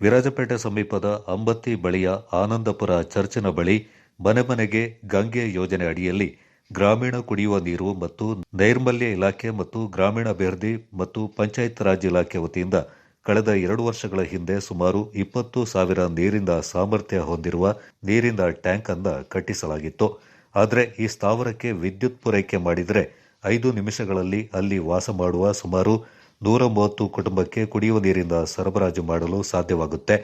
ವಿರಾಜಪೇಟೆ ಸಮೀಪದ ಅಂಬತ್ತಿ ಬಳಿಯ ಆನಂದಪುರ ಚರ್ಚಿನ ಬಳಿ ಮನೆ ಮನೆಗೆ ಗಂಗೆ ಯೋಜನೆ ಅಡಿಯಲ್ಲಿ ಗ್ರಾಮೀಣ ಕುಡಿಯುವ ನೀರು ಮತ್ತು ನೈರ್ಮಲ್ಯ ಇಲಾಖೆ ಮತ್ತು ಗ್ರಾಮೀಣಾಭಿವೃದ್ಧಿ ಮತ್ತು ಪಂಚಾಯತ್ ರಾಜ್ ಇಲಾಖೆ ವತಿಯಿಂದ ಕಳೆದ ಎರಡು ವರ್ಷಗಳ ಹಿಂದೆ ಸುಮಾರು ಇಪ್ಪತ್ತು ಸಾವಿರ ನೀರಿಂದ ಸಾಮರ್ಥ್ಯ ಹೊಂದಿರುವ ನೀರಿನ ಟ್ಯಾಂಕ್ ಅನ್ನ ಕಟ್ಟಿಸಲಾಗಿತ್ತು. ಆದರೆ ಈ ಸ್ಥಾವರಕ್ಕೆ ವಿದ್ಯುತ್ ಪೂರೈಕೆ ಮಾಡಿದರೆ ಐದು ನಿಮಿಷಗಳಲ್ಲಿ ಅಲ್ಲಿ ವಾಸ ಮಾಡುವ ಸುಮಾರು ನೂರ ಮೂವತ್ತು ಕುಟುಂಬಕ್ಕೆ ಕುಡಿಯುವ ನೀರಿನ ಸರಬರಾಜು ಮಾಡಲು ಸಾಧ್ಯವಾಗುತ್ತೆ.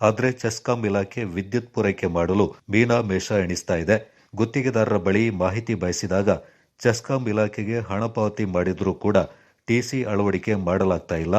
ಆದರೆ ಚೆಸ್ಕಾಂ ಇಲಾಖೆ ವಿದ್ಯುತ್ ಪೂರೈಕೆ ಮಾಡಲು ಮೀನಾ ಮೇಷ ಎಣಿಸ್ತಾ ಇದೆ. ಗುತ್ತಿಗೆದಾರರ ಬಳಿ ಮಾಹಿತಿ ಬಯಸಿದಾಗ ಚೆಸ್ಕಾಂ ಇಲಾಖೆಗೆ ಹಣ ಪಾವತಿ ಮಾಡಿದರೂ ಕೂಡ ಟಿಸಿ ಅಳವಡಿಕೆ ಮಾಡಲಾಗ್ತಾ ಇಲ್ಲ.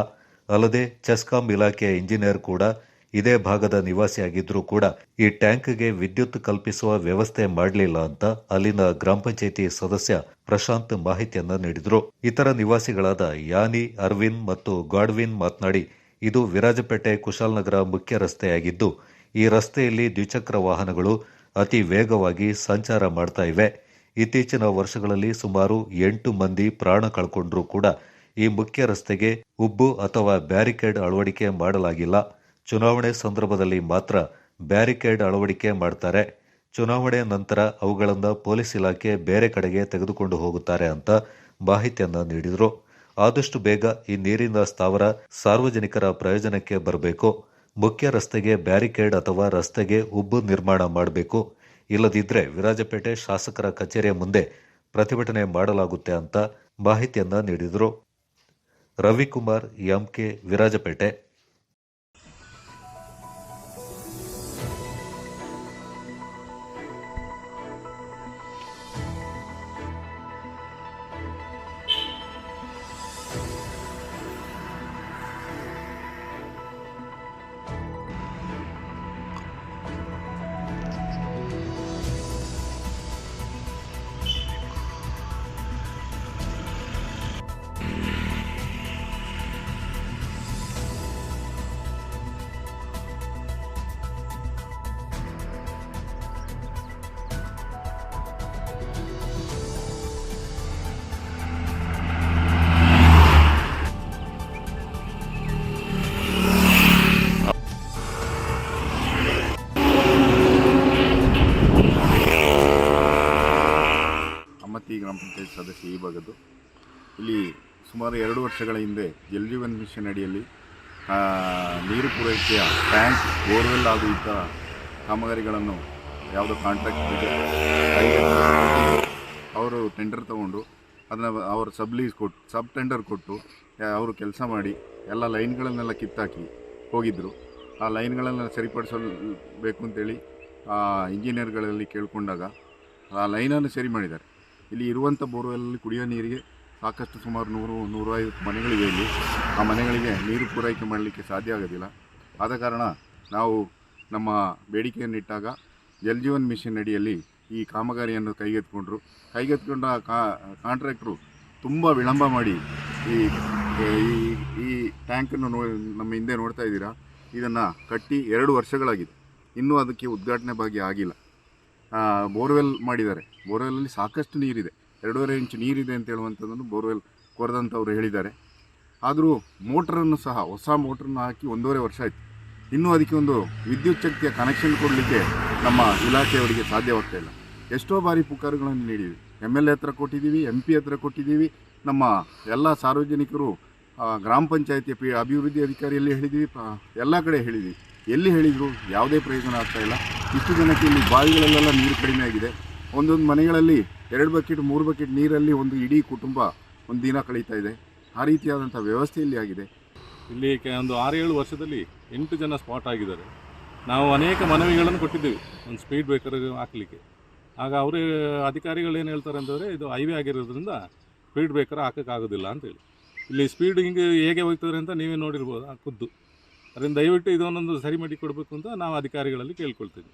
ಅಲ್ಲದೆ ಚೆಸ್ಕಾಂ ಇಲಾಖೆಯ ಇಂಜಿನಿಯರ್ ಕೂಡ ಇದೇ ಭಾಗದ ನಿವಾಸಿಯಾಗಿದ್ರೂ ಕೂಡ ಈ ಟ್ಯಾಂಕ್ಗೆ ವಿದ್ಯುತ್ ಕಲ್ಪಿಸುವ ವ್ಯವಸ್ಥೆ ಮಾಡಲಿಲ್ಲ ಅಂತ ಅಲ್ಲಿನ ಗ್ರಾಮ ಪಂಚಾಯಿತಿ ಸದಸ್ಯ ಪ್ರಶಾಂತ್ ಮಾಹಿತಿಯನ್ನ ನೀಡಿದ್ರು. ಇತರ ನಿವಾಸಿಗಳಾದ ಯಾನಿ, ಅರ್ವಿನ್ ಮತ್ತು ಗಾಡ್ವಿನ್ ಮಾತನಾಡಿ, ಇದು ವಿರಾಜಪೇಟೆ ಕುಶಾಲನಗರ ಮುಖ್ಯ ರಸ್ತೆಯಾಗಿದ್ದು, ಈ ರಸ್ತೆಯಲ್ಲಿ ದ್ವಿಚಕ್ರ ವಾಹನಗಳು ಅತಿ ವೇಗವಾಗಿ ಸಂಚಾರ ಮಾಡ್ತಾ ಇವೆ. ಇತ್ತೀಚಿನ ವರ್ಷಗಳಲ್ಲಿ ಸುಮಾರು ಎಂಟು ಮಂದಿ ಪ್ರಾಣ ಕಳ್ಕೊಂಡ್ರೂ ಕೂಡ ಈ ಮುಖ್ಯ ರಸ್ತೆಗೆ ಉಬ್ಬು ಅಥವಾ ಬ್ಯಾರಿಕೇಡ್ ಅಳವಡಿಕೆ ಮಾಡಲಾಗಿಲ್ಲ. ಚುನಾವಣೆ ಸಂದರ್ಭದಲ್ಲಿ ಮಾತ್ರ ಬ್ಯಾರಿಕೇಡ್ ಅಳವಡಿಕೆ ಮಾಡ್ತಾರೆ. ಚುನಾವಣೆ ನಂತರ ಅವುಗಳನ್ನು ಪೊಲೀಸ್ ಇಲಾಖೆ ಬೇರೆ ಕಡೆಗೆ ತೆಗೆದುಕೊಂಡು ಹೋಗುತ್ತಾರೆ ಅಂತ ಮಾಹಿತಿಯನ್ನು ನೀಡಿದರು. ಆದಷ್ಟು ಬೇಗ ಈ ನೀರಿನ ಸ್ಥಾವರ ಸಾರ್ವಜನಿಕರ ಪ್ರಯೋಜನಕ್ಕೆ ಬರಬೇಕು. ಮುಖ್ಯ ರಸ್ತೆಗೆ ಬ್ಯಾರಿಕೇಡ್ ಅಥವಾ ರಸ್ತೆಗೆ ಉಬ್ಬು ನಿರ್ಮಾಣ ಮಾಡಬೇಕು. ಇಲ್ಲದಿದ್ದರೆ ವಿರಾಜಪೇಟೆ ಶಾಸಕರ ಕಚೇರಿಯ ಮುಂದೆ ಪ್ರತಿಭಟನೆ ಮಾಡಲಾಗುತ್ತೆ ಅಂತ ಮಾಹಿತಿಯನ್ನು ನೀಡಿದರು. ರವಿಕುಮಾರ್, ಎಂಕೆ ವಿರಾಜಪೇಟೆ ಪಂಚಾಯತ್ ಸದಸ್ಯ ಈ ಭಾಗದ್ದು. ಇಲ್ಲಿ ಸುಮಾರು ಎರಡು ವರ್ಷಗಳ ಹಿಂದೆ ಜಲ್ ಜೀವನ್ ಮಿಷನ್ ಅಡಿಯಲ್ಲಿ ನೀರು ಪೂರೈಕೆಯ ಟ್ಯಾಂಕ್ ಬೋರ್ವೆಲ್ ಹಾಗೂ ಇತರ ಕಾಮಗಾರಿಗಳನ್ನು ಯಾವುದೋ ಕಾಂಟ್ರಾಕ್ಟ್ ಇದೆ. ಅವರು ಟೆಂಡರ್ ತಗೊಂಡು ಅದನ್ನು ಅವರು ಸಬ್ಲೀಸ್ ಕೊಟ್ಟು ಸಬ್ ಟೆಂಡರ್ ಕೊಟ್ಟು ಅವರು ಕೆಲಸ ಮಾಡಿ ಎಲ್ಲ ಲೈನ್ಗಳನ್ನೆಲ್ಲ ಕಿತ್ತಾಕಿ ಹೋಗಿದ್ದರು ಆ ಲೈನ್ಗಳನ್ನು ಸರಿಪಡಿಸಬೇಕು ಅಂತೇಳಿ ಆ ಇಂಜಿನಿಯರ್ಗಳಲ್ಲಿ ಕೇಳಿಕೊಂಡಾಗ ಆ ಲೈನನ್ನು ಸರಿ ಮಾಡಿದ್ದಾರೆ. ಇಲ್ಲಿ ಇರುವಂಥ ಬೋರ್ವೆಲ್ಲಲ್ಲಿ ಕುಡಿಯೋ ನೀರಿಗೆ ಸಾಕಷ್ಟು ಸುಮಾರು ನೂರು, ನೂರೈವತ್ತು ಮನೆಗಳಿವೆ ಇಲ್ಲಿ. ಆ ಮನೆಗಳಿಗೆ ನೀರು ಪೂರೈಕೆ ಮಾಡಲಿಕ್ಕೆ ಸಾಧ್ಯ ಆಗೋದಿಲ್ಲ. ಆದ ಕಾರಣ ನಾವು ನಮ್ಮ ಬೇಡಿಕೆಯನ್ನಿಟ್ಟಾಗ ಜಲ್ ಜೀವನ್ ಮಿಷನ್ ಅಡಿಯಲ್ಲಿ ಈ ಕಾಮಗಾರಿಯನ್ನು ಕೈಗೆತ್ತಿಕೊಂಡ್ರು. ಕೈಗೆತ್ತಿಕೊಂಡ ಕಾಂಟ್ರಾಕ್ಟ್ರು ತುಂಬ ವಿಳಂಬ ಮಾಡಿ ಈ ಈ ಟ್ಯಾಂಕನ್ನು ನೋ, ನಮ್ಮ ಹಿಂದೆ ನೋಡ್ತಾ ಇದ್ದೀರಾ? ಇದನ್ನು ಕಟ್ಟಿ ಎರಡು ವರ್ಷಗಳಾಗಿದೆ. ಇನ್ನೂ ಅದಕ್ಕೆ ಉದ್ಘಾಟನೆ ಭಾಗಿ ಆಗಿಲ್ಲ. ಬೋರ್ವೆಲ್ ಮಾಡಿದ್ದಾರೆ. ಬೋರ್ವೆಲ್ಲಲ್ಲಿ ಸಾಕಷ್ಟು ನೀರಿದೆ. ಎರಡೂವರೆ ಇಂಚು ನೀರಿದೆ ಅಂತ ಹೇಳುವಂಥದ್ದನ್ನು ಬೋರ್ವೆಲ್ ಕೊರೆದಂಥವ್ರು ಹೇಳಿದ್ದಾರೆ. ಆದರೂ ಮೋಟ್ರನ್ನು ಸಹ, ಹೊಸ ಮೋಟ್ರನ್ನು ಹಾಕಿ ಒಂದೂವರೆ ವರ್ಷ ಆಯಿತು. ಇನ್ನೂ ಅದಕ್ಕೆ ಒಂದು ವಿದ್ಯುತ್ ಶಕ್ತಿಯ ಕನೆಕ್ಷನ್ ಕೊಡಲಿಕ್ಕೆ ನಮ್ಮ ಇಲಾಖೆಯವರಿಗೆ ಸಾಧ್ಯವಾಗ್ತಾ ಇಲ್ಲ. ಎಷ್ಟೋ ಬಾರಿ ಪುಕಾರುಗಳನ್ನು ನೀಡಿದ್ವಿ. ಎಂ ಎಲ್ ಎ ಹತ್ರ ಕೊಟ್ಟಿದ್ದೀವಿ ಎಂ ಪಿ ಹತ್ರ ಕೊಟ್ಟಿದ್ದೀವಿ. ನಮ್ಮ ಎಲ್ಲ ಸಾರ್ವಜನಿಕರು ಗ್ರಾಮ ಪಂಚಾಯಿತಿ ಅಭಿವೃದ್ಧಿ ಅಧಿಕಾರಿಯಲ್ಲಿ ಹೇಳಿದ್ದೀವಿ. ಎಲ್ಲ ಕಡೆ ಹೇಳಿದ್ವಿ. ಎಲ್ಲಿ ಹೇಳಿದರು ಯಾವುದೇ ಪ್ರಯೋಜನ ಆಗ್ತಾ ಇಲ್ಲ. ಇಷ್ಟು ಜನಕ್ಕೆ ಇಲ್ಲಿ ಬಾವಿಗಳಲ್ಲೆಲ್ಲ ನೀರು ಕಡಿಮೆ ಆಗಿದೆ. ಒಂದೊಂದು ಮನೆಗಳಲ್ಲಿ ಎರಡು ಬಕೆಟ್, ಮೂರು ಬಕೆಟ್ ನೀರಲ್ಲಿ ಒಂದು ಇಡೀ ಕುಟುಂಬ ಒಂದು ದಿನ ಕಳೀತಾ ಇದೆ. ಆ ರೀತಿಯಾದಂಥ ವ್ಯವಸ್ಥೆ ಇಲ್ಲಿ ಆಗಿದೆ. ಇಲ್ಲಿ ಒಂದು ಆರು ಏಳು ವರ್ಷದಲ್ಲಿ ಎಂಟು ಜನ ಸ್ಪಾಟ್ ಆಗಿದ್ದಾರೆ. ನಾವು ಅನೇಕ ಮನವಿಗಳನ್ನು ಕೊಟ್ಟಿದ್ದೀವಿ. ಒಂದು ಸ್ಪೀಡ್ ಬ್ರೇಕರ್ ಹಾಕಲಿಕ್ಕೆ. ಆಗ ಅವರೇ, ಅಧಿಕಾರಿಗಳು ಏನು ಹೇಳ್ತಾರೆ ಅಂತಂದರೆ, ಇದು ಹೈವೇ ಆಗಿರೋದ್ರಿಂದ ಸ್ಪೀಡ್ ಬ್ರೇಕರ್ ಹಾಕೋಕ್ಕಾಗೋದಿಲ್ಲ ಅಂತೇಳಿ ಇಲ್ಲಿ ಸ್ಪೀಡ್ ಹಿಂಗೆ ಹೇಗೆ ಹೋಗ್ತಾರೆ ಅಂತ ನೀವೇ ನೋಡಿರ್ಬೋದು, ಆ ಖುದ್ದು. ಅದರಿಂದ ದಯವಿಟ್ಟು ಇದನ್ನೊಂದು ಸರಿ ಮಾಡಿ ಕೊಡಬೇಕು ಅಂತ ನಾವು ಅಧಿಕಾರಿಗಳಲ್ಲಿ ಕೇಳ್ಕೊಳ್ತೀವಿ.